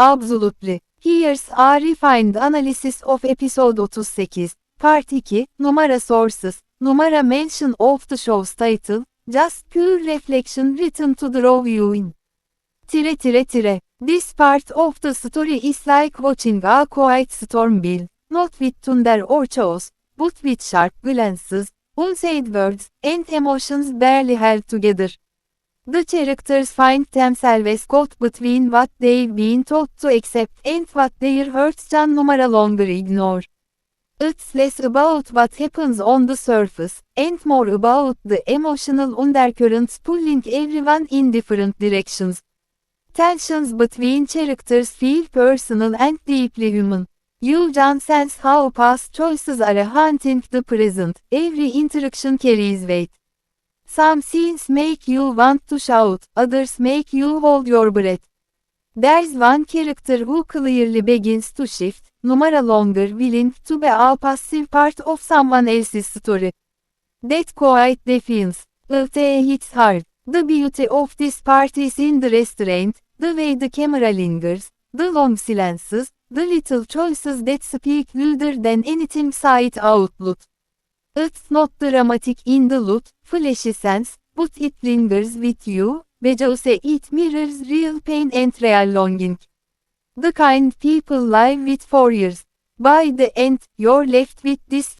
Absolutely. Here's a refined analysis of episode 38, part 2, numara sources, numara mention of the show's title, just pure reflection written to draw you in. Tire tire tire. This part of the story is like watching a quiet storm bill, not with thunder or chaos, but with sharp glances, unsaid words, and emotions barely held together. The characters find themselves caught between what they've been taught to accept and what their hurts can numara longer ignore. It's less about what happens on the surface, and more about the emotional undercurrents pulling everyone in different directions. Tensions between characters feel personal and deeply human. You can sense how past choices are haunting the present, every interaction carries weight. Some scenes make you want to shout, others make you hold your breath. There's one character who clearly begins to shift, numara longer willing to be a passive part of someone else's story. That quiet defiance, it hits hard. The beauty of this part is in the restraint, the way the camera lingers, the long silences, the little choices that speak louder than anything said out loud. It's not dramatic in the loud, flashy sense, but it lingers with you, because it mirrors real pain and real longing. The kind people live with for years. By the end, you're left with this